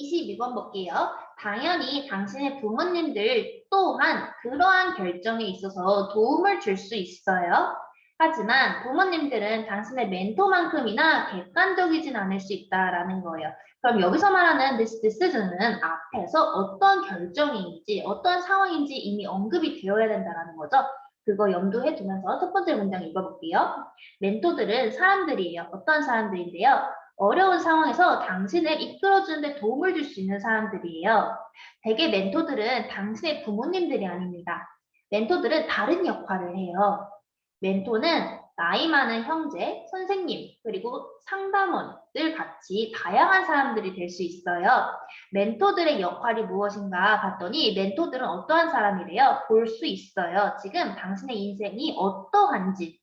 22번 볼게요. 당연히 당신의 부모님들 또한 그러한 결정에 있어서 도움을 줄 수 있어요. 하지만 부모님들은 당신의 멘토만큼이나 객관적이진 않을 수 있다라는 거예요. 그럼 여기서 말하는 this decision은 앞에서 어떤 결정인지 어떤 상황인지 이미 언급이 되어야 된다라는 거죠. 그거 염두해 두면서 첫 번째 문장 읽어볼게요. 멘토들은 사람들이에요. 어떤 사람들인데요? 어려운 상황에서 당신을 이끌어주는 데 도움을 줄 수 있는 사람들이에요. 대개 멘토들은 당신의 부모님들이 아닙니다. 멘토들은 다른 역할을 해요. 멘토는 나이 많은 형제, 선생님, 그리고 상담원들 같이 다양한 사람들이 될 수 있어요. 멘토들의 역할이 무엇인가 봤더니 멘토들은 어떠한 사람이래요? 볼 수 있어요. 지금 당신의 인생이 어떠한지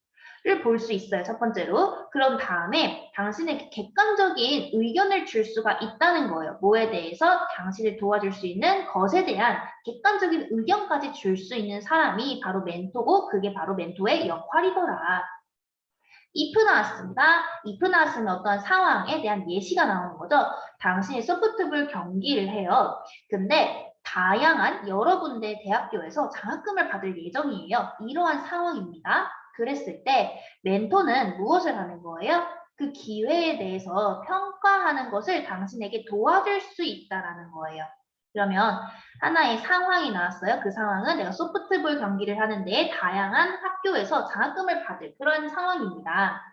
를 볼 수 있어요. 첫 번째로. 그런 다음에 당신에게 객관적인 의견을 줄 수가 있다는 거예요. 뭐에 대해서 당신을 도와줄 수 있는 것에 대한 객관적인 의견까지 줄 수 있는 사람이 바로 멘토고 그게 바로 멘토의 역할이더라. if 나왔습니다. if 나왔으면 어떤 상황에 대한 예시가 나오는 거죠. 당신이 소프트볼 경기를 해요. 근데 다양한 여러 군데 대학교에서 장학금을 받을 예정이에요. 이러한 상황입니다. 그랬을 때 멘토는 무엇을 하는 거예요? 그 기회에 대해서 평가하는 것을 당신에게 도와줄 수 있다라는 거예요. 그러면 하나의 상황이 나왔어요. 그 상황은 내가 소프트볼 경기를 하는데 다양한 학교에서 장학금을 받을 그런 상황입니다.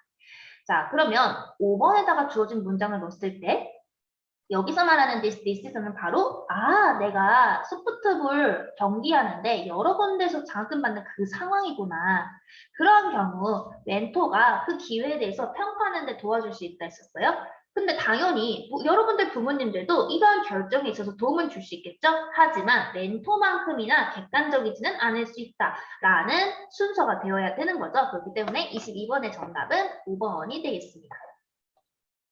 자, 그러면 5번에다가 주어진 문장을 넣었을 때 여기서 말하는 this, this는 바로 아, 내가 소프트볼 경기하는데 여러 군데서 장학금 받는 그 상황이구나. 그런 경우 멘토가 그 기회에 대해서 평가하는 데 도와줄 수 있다 했었어요. 근데 당연히 뭐 여러분들 부모님들도 이러한 결정에 있어서 도움을 줄수 있겠죠? 하지만 멘토만큼이나 객관적이지는 않을 수 있다라는 순서가 되어야 되는 거죠. 그렇기 때문에 22번의 정답은 5번이 되겠습니다.